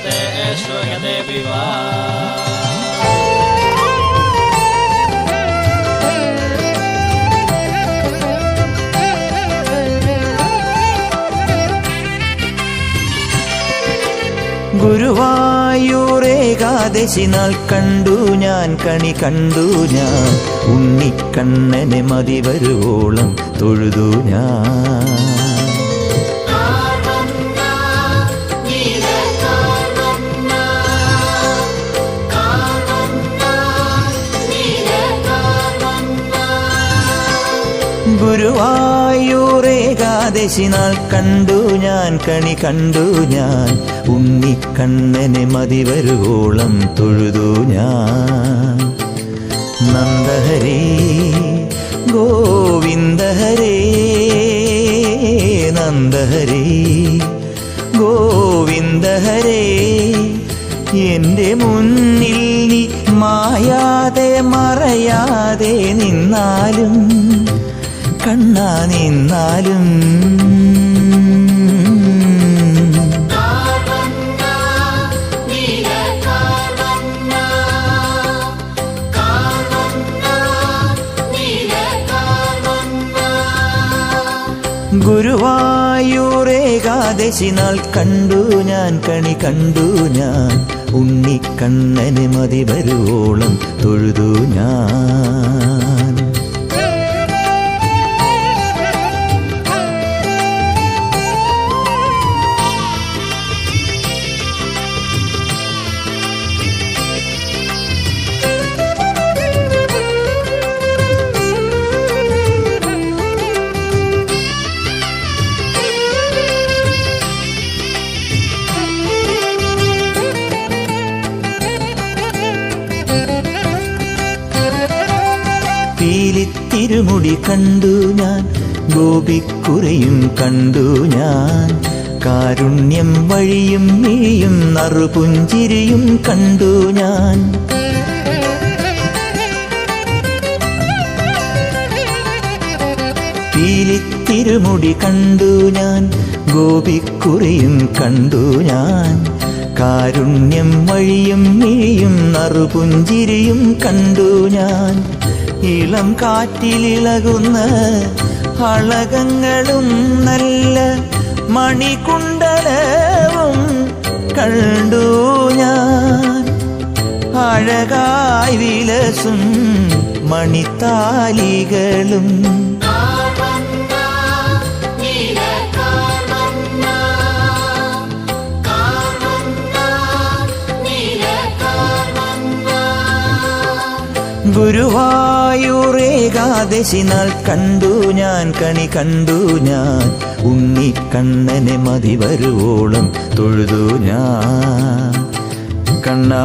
Sugate, Sugate Viva. ഗുരുവായൂരേകാദശി നാൾ കണ്ടു ഞാൻ കണി കണ്ടു ഞാൻ ഉണ്ണിക്കണ്ണനെ മതി വരുവോളം തൊഴുതു ഞാൻ ഗുരുവായൂരേകാദശി നാൾ കണ്ടു ഞാൻ കണി കണ്ടു ഞാൻ. ഉണ്ണിക്കണ്ണനെ മതി വരുവോളം തൊഴുതു ഞാൻ. നന്ദഹരി ഗോവിന്ദഹരേ നന്ദഹരി ഗോവിന്ദഹരേ. എന്റെ മുന്നിൽ നീ മായാതെ മറയാതെ നിന്നാലും കണ്ണാ നിന്നാലും. ഗുരുവായൂരേകാദശി നാൾ കണ്ടു ഞാൻ കണി കണ്ടു ഞാൻ. ഉണ്ണിക്കണ്ണന് മതി വരുവോളം തൊഴുതു ഞാൻ. പീലിത്തിരുമുടി കണ്ടു ഞാൻ ഗോപിക്കുറയും കണ്ടു ഞാൻ. കാരുണ്യം വഴിയും നീയും നറുപുഞ്ചിരിയും കണ്ടു ഞാൻ. തിരുമുടി കണ്ടു ഞാൻ ഗോപിക്കുറിയും കണ്ടു ഞാൻ. കാരുണ്യം വഴിയും മിഴിയും നറുപുഞ്ചിരിയും കണ്ടു ഞാൻ. ഇളം കാറ്റിലിളകുന്ന അളകങ്ങളും നല്ല മണികുണ്ടലവും കണ്ടു ഞാൻ. അഴകായി വിലസും മണിത്താലികളും ഗുരുവായൂരേകാദശി നാൾ കണ്ടു ഞാൻ കണി കണ്ടു ഞാൻ. ഉണ്ണിക്കണ്ണനെ മതി വരുവോളം തൊഴുതു ഞാൻ. കണ്ണാ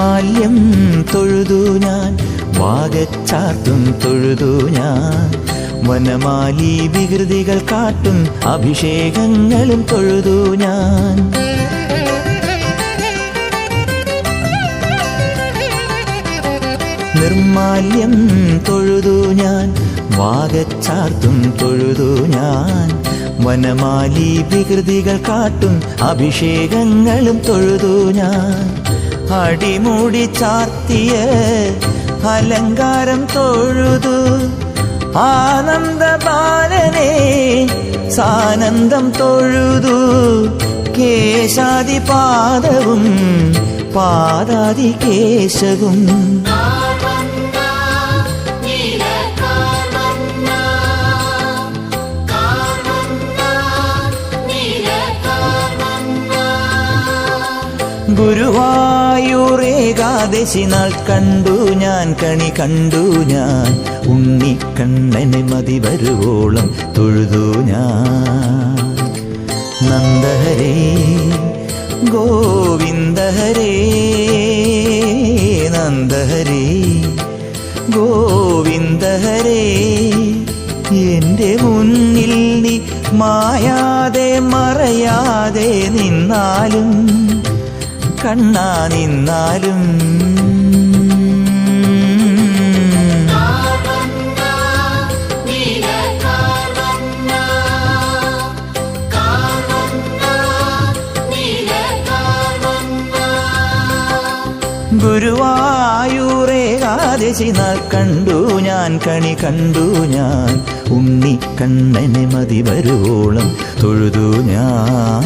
നിർമാല്യം തൊഴുതു ഞാൻ വാഗച്ചാർത്തും തൊഴുതു ഞാൻ. വനമാലി വികൃതികൾ കാട്ടും അഭിഷേകങ്ങളും തൊഴുതു ഞാൻ. നിർമാല്യം തൊഴുതു ഞാൻ വാഗച്ചാർത്തും തൊഴുതു ഞാൻ. വനമാലി വികൃതികൾ കാട്ടും അഭിഷേകങ്ങളും തൊഴുതു ഞാൻ. അടിമുടി ചാർത്തിയ അലങ്കാരം തൊഴുതു. ആനന്ദ ബാലനെ സാനന്ദം തൊഴുതു. കേശാദി പാദവും പാദാദി കേശവും ഗുരുവായൂരേകാദശി നാൾ കണ്ടു ഞാൻ കണി കണ്ടു ഞാൻ. ഉണ്ണിക്കണ്ണനെ മതി വരുവോളം തൊഴുതു ഞാൻ. നന്ദഹരേ ഗോവിന്ദഹരേ നന്ദഹരേ ഗോവിന്ദഹരേ. എന്റെ മുന്നിൽ നീ മായാതെ മറയാതെ നിന്നാലും കണ്ണാ നിന്നാലും. ഗുരുവായൂരേകാദശി നാൾ കണ്ടു ഞാൻ കണി കണ്ടു ഞാൻ. ഉണ്ണി കണ്ണനെ മതി വരുവോളം തൊഴുതു ഞാൻ.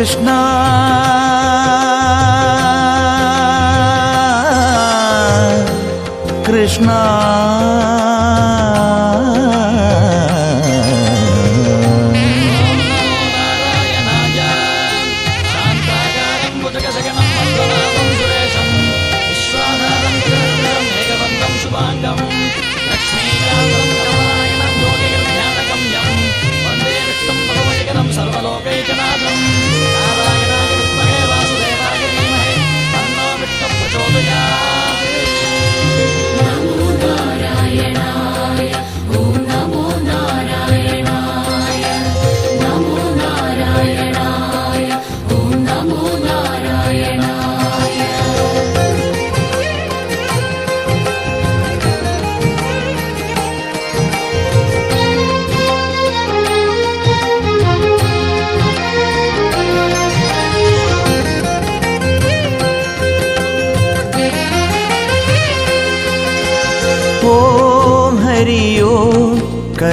കൃഷ്ണ കൃഷ്ണ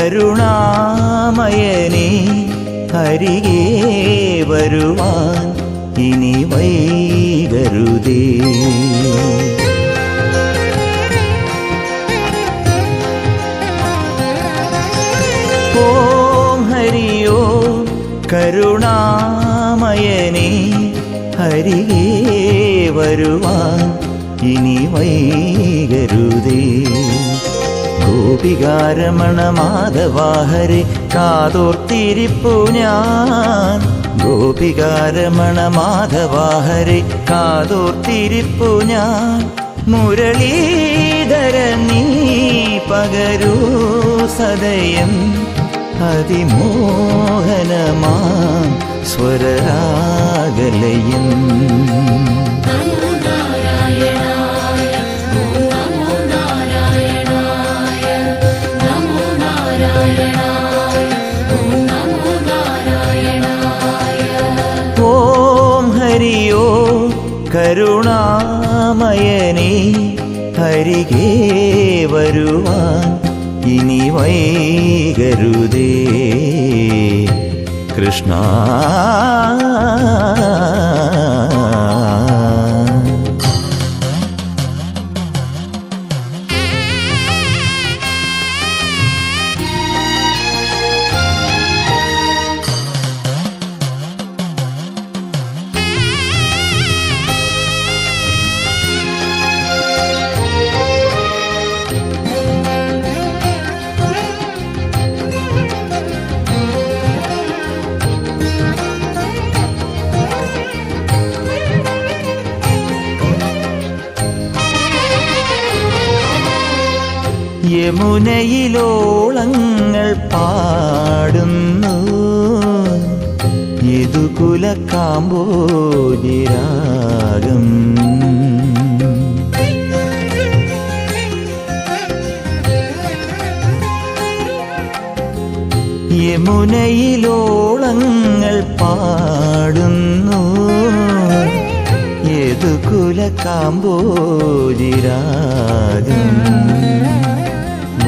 കരുണാമയനെ ഹരികേ വരുവാൻ ഇനി വൈകരുതേ. ഓം ഹരിയോ കരുണാമയനെ ഹരികേ വരുവാൻ ഇനി വൈകരുതേ. ഗോപികാരമണ മാധവാഹരെ കാതോർത്തിരിപ്പു ഞാൻ. ഗോപികാരമണ മാധവാഹരെ കാതോർത്തിരിപ്പു ഞാൻ. മുരളീധര നീ പകരൂ സദയം. അതിമോഹനമാം സ്വരരാഗലയം. കരുണാമയനെ ഹരികേ വരുവാൻ ഇനി വൈകരുതേ. കൃഷ്ണ യമുനയിലോളങ്ങൾ പാടുന്നു. ഇതു കുലക്കാമ്പോരാകും യമുനയിലോളങ്ങൾ പാടുന്നു. ഏതു കാമ്പോജിരാഗം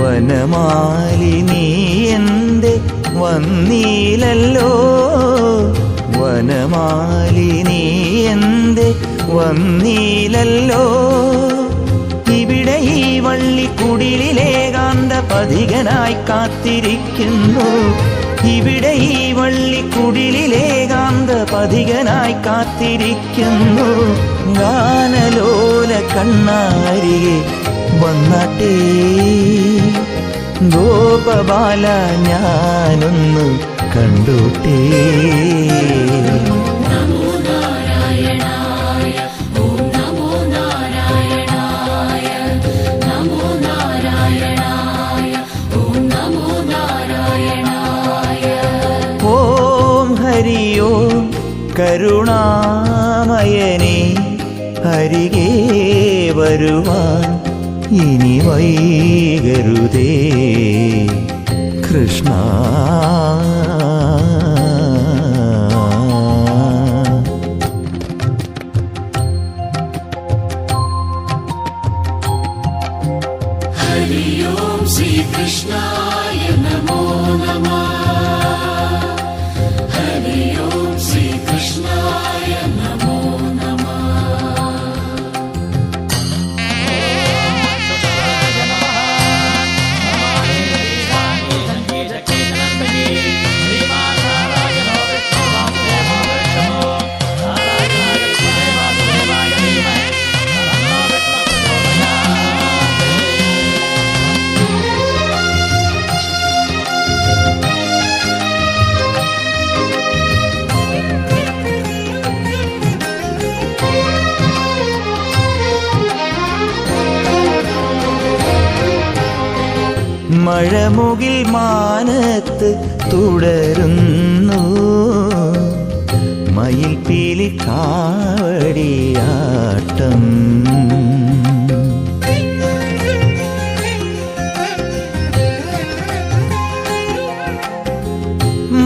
വനമാലിനി എന്റെ വന്നീലല്ലോ? വനമാലിനി എന്റെ വന്നീലല്ലോ? ഇവിടെ ഈ വള്ളിക്കുടിലേകാന്ത പതികനായി കാത്തിരിക്കുന്നു. ഇവിടെ ഈ വള്ളിക്കുടിലേകാന്ത പതികനായി കാത്തിരിക്കുന്നു. ഗാനലോല കണ്ണാരിയെ വന്നാട്ടേ. ഗോപബാല ഞാനൊന്ന് കണ്ടോട്ടേ. ഓം ഹരി ഓം കരുണാമയനെ ഹരികേ വരുവാൻ. ഇനി വൈകരുതേ. കൃഷ്ണ. ശ്രീകൃഷ്ണായ നമോ നമ. മഴമുകിൽ മാനത്ത് തുടരുന്നു. മയിൽ പീലി കാവടിയാട്ടം.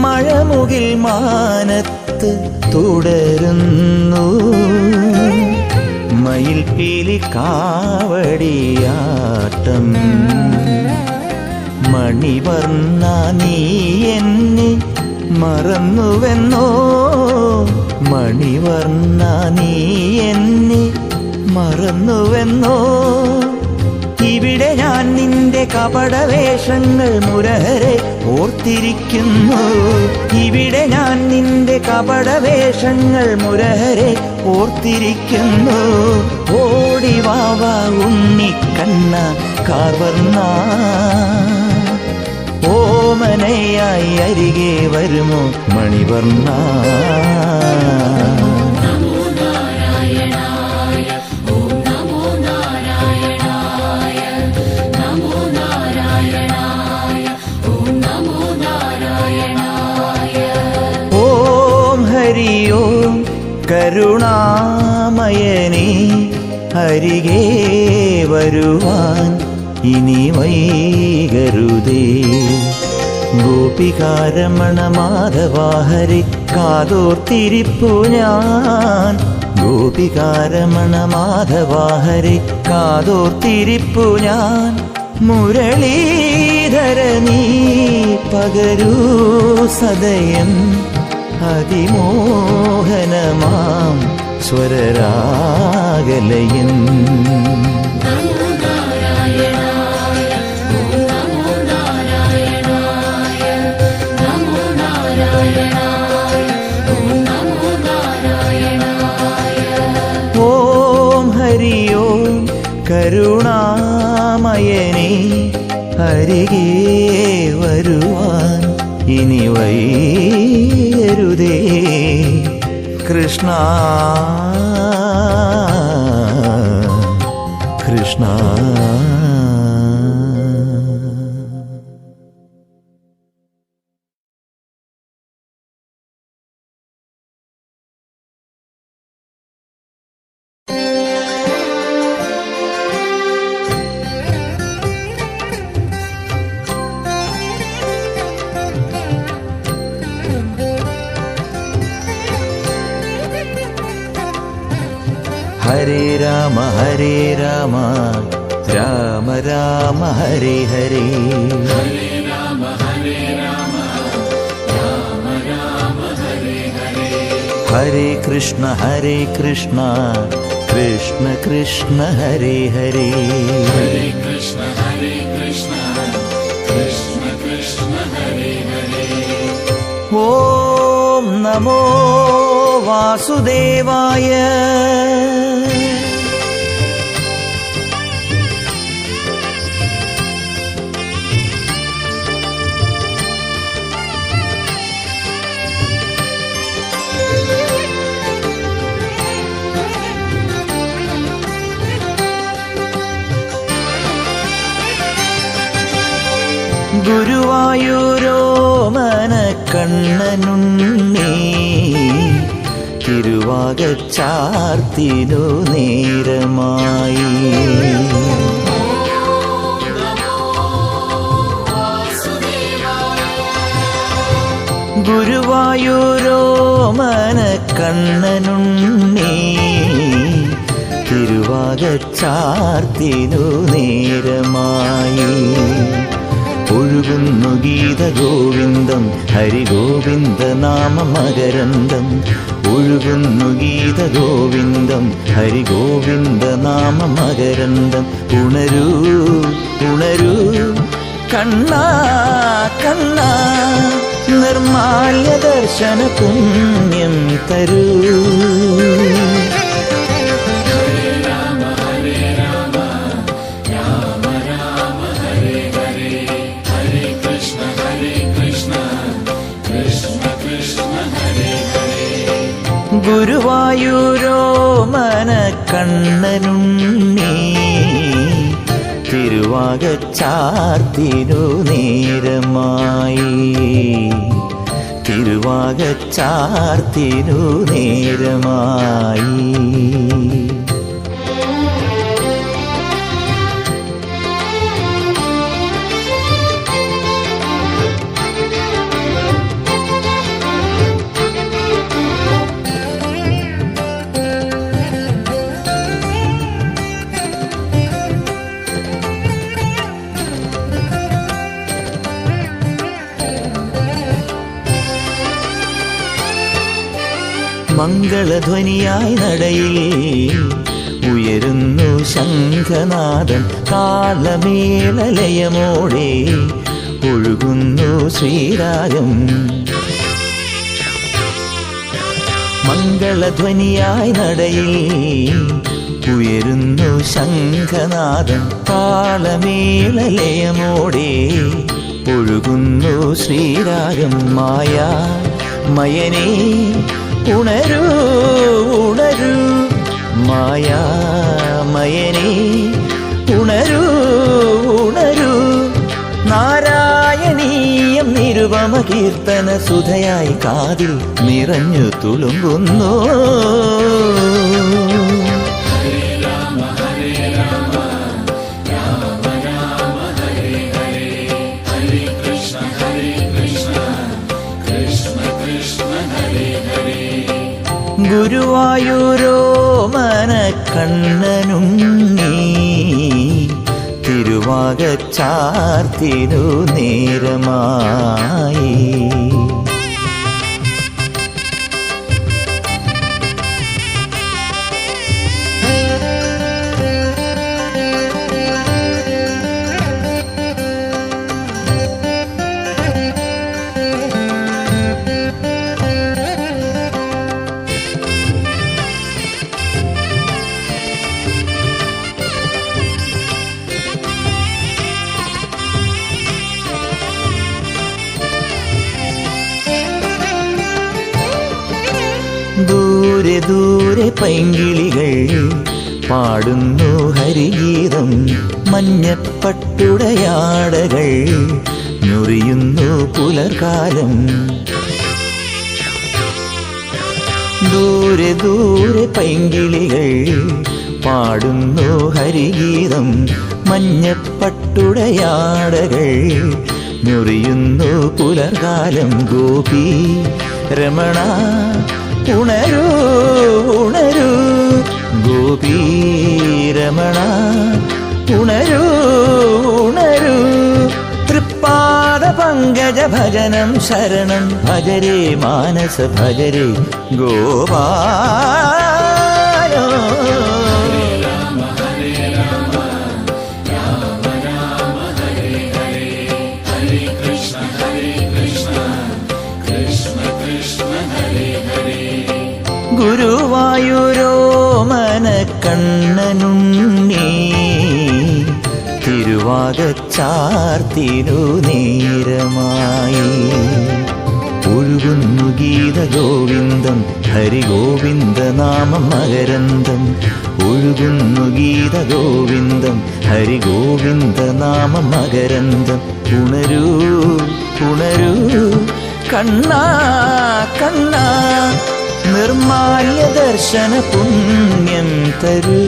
മഴമുകിൽ മാനത്ത് തുടരുന്നു. മയിൽ പീലി കാവടിയാട്ടം. മണിവർണ നീ എന്നെ മറന്നുവെന്നോ? മണിവർണ നീ എന്നെ മറന്നുവെന്നോ? ഇവിടെ ഞാൻ നിന്റെ കപടവേഷങ്ങൾ മുരഹരെ ഓർത്തിരിക്കുന്നു. ഇവിടെ ഞാൻ നിന്റെ കപടവേഷങ്ങൾ മുരഹരെ ഓർത്തിരിക്കുന്നു. ഓടി വാവ ഉണ്ണിക്കണ്ണ കാർവർണ ഓമനയായി അരികെ വരുമോ മണിവർണ? ഓം ഹരി വരുവാൻ ഇനി വൈകരുതേ. ഗോപികാരമണ മാധവാഹരി കാതോർത്തിരിപ്പു ഞാൻ. ഗോപികാരമണ മാധവാഹരി കാതോർത്തിരിപ്പു ഞാൻ. മുരളീധര നീ പകരൂ സദയം. അതിമോഹനമാം സ്വരരാഗലയൻ കരുണാമയനേ ഹരികേ വരുവാൻ ഇനി വൈകരുതേ കൃഷ്ണ കൃഷ്ണ. राम हरे राम। राम राम हरे हरे। हरे कृष्ण हरे कृष्ण। कृष्ण कृष्ण हरे हरे। हरे कृष्ण कृष्ण ॐ नमो वासुदेवाय। ഗുരുവായൂരോ മനക്കണ്ണനുണ്ണി തിരുവാകച്ചാർത്തിനു നേരമായി. ഗുരുവായൂരോ മനക്കണ്ണനുണ്ണി തിരുവാകച്ചാർത്തിനു നേരമായി. ഒഴുകുന്നു ഗീത ഗോവിന്ദം ഹരിഗോവിന്ദ നാമ മകരന്തം ഒഴുകുന്നു ഗീത ഗോവിന്ദം ഹരിഗോവിന്ദ നാമ മകരന്തം ഉണരൂ ഉണരൂ കണ്ണാ കണ്ണാ നിർമാല്യ ദർശന പുണ്യം തരൂ. ഗുരുവായൂരോ മനക്കണ്ണനുണ്ണി തിരുവാകച്ചാർത്തിരു നേരമായി. തിരുവാകച്ചാർത്തിരു നേരമായി. മംഗളധ്വനിയായി നടയിൽ ഉയരുന്നു ശംഖനാഥൻ കാലമേലയമോടെ ഒഴുകുന്നു ശ്രീരാഗം. മംഗളധ്വനിയായി നടയിൽ ഉയരുന്നു ശംഖനാഥൻ താളമേളലയമോടെ ഒഴുകുന്നു ശ്രീരാഗം. മായ മയനേ ഉണരൂ ഉണരൂ. മായാമയനെ ഉണരൂ ഉണരൂ. നാരായണീയം നിരുപമ കീർത്തന സുധയായി കാതിൽ നിറഞ്ഞു തുളുമ്പുന്നു. ഗുരുവായൂരോ മനക്കണ്ണനും നീ. തിരുവാകച്ചാർത്തിരു നേരമായി. പൈങ്കിളികൾ പാടുന്നു ഹരിഗീതം മഞ്ഞപ്പട്ടുടയാടകൾ ഞൊറിയുന്നു പുലർകാലം. ദൂരെ ദൂരെ പൈങ്കിളികൾ പാടുന്നു ഹരിഗീതം മഞ്ഞപ്പട്ടുടയാടകൾ ഞൊറിയുന്നു പുലർകാലം. ഗോപി രമണ ഉണരൂ ഉണരൂ. ഗോപീരമണ ഉണരൂ ഉണരൂ. തൃപ്പാദ പങ്കജ ഭജനം ശരണം ഭജരേ മാനസ ഭജരേ ഗോപാലോ ഗുരുവായൂരോ മനക്കണ്ണനുണ്ണി തിരുവാകച്ചാർത്തിനു നേരമായി. ഒഴുകുന്നു ഗീത ഗോവിന്ദം ഹരിഗോവിന്ദ നാമം മകരന്തം ഒഴുകുന്നു ഗീത ഗോവിന്ദം ഹരിഗോവിന്ദ നാമം മകരന്തം ഉണരൂ ഉണരൂ കണ്ണാ കണ്ണാ. നിർമാല്യ ദർശന പുണ്യം തരൂ.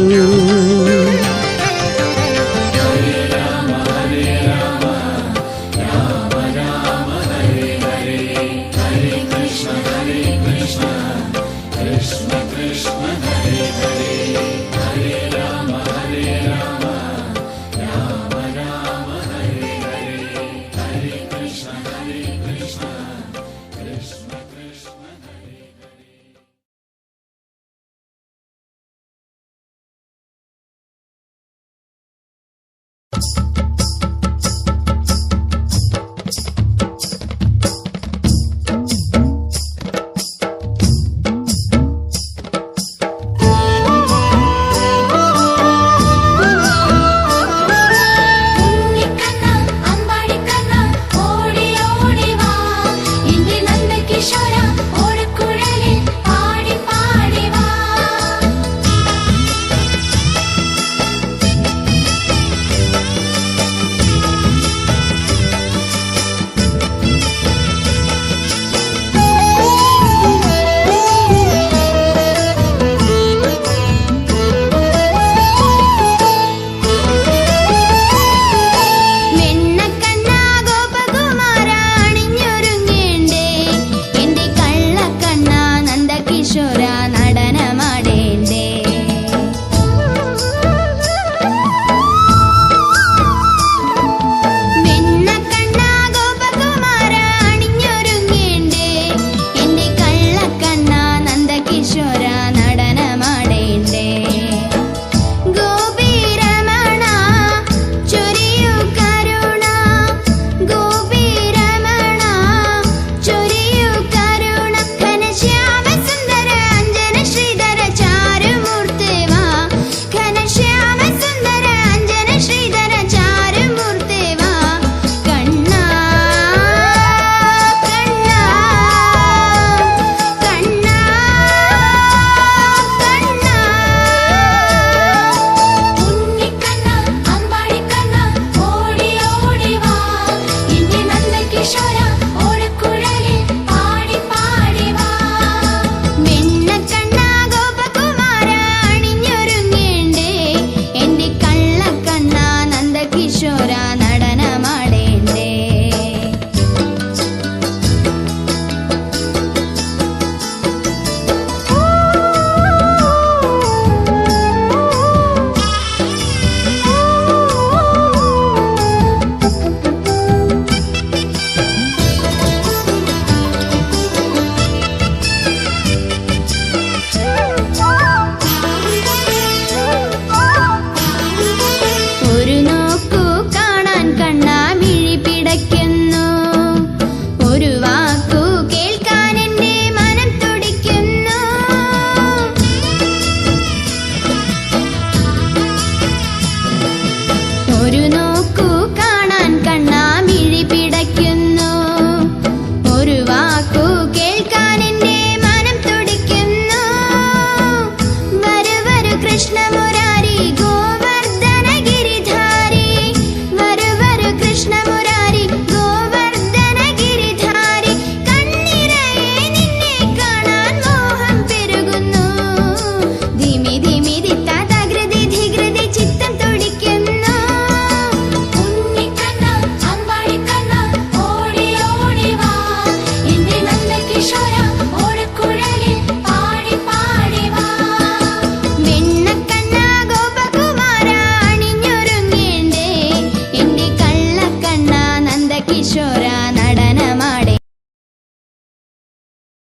should I?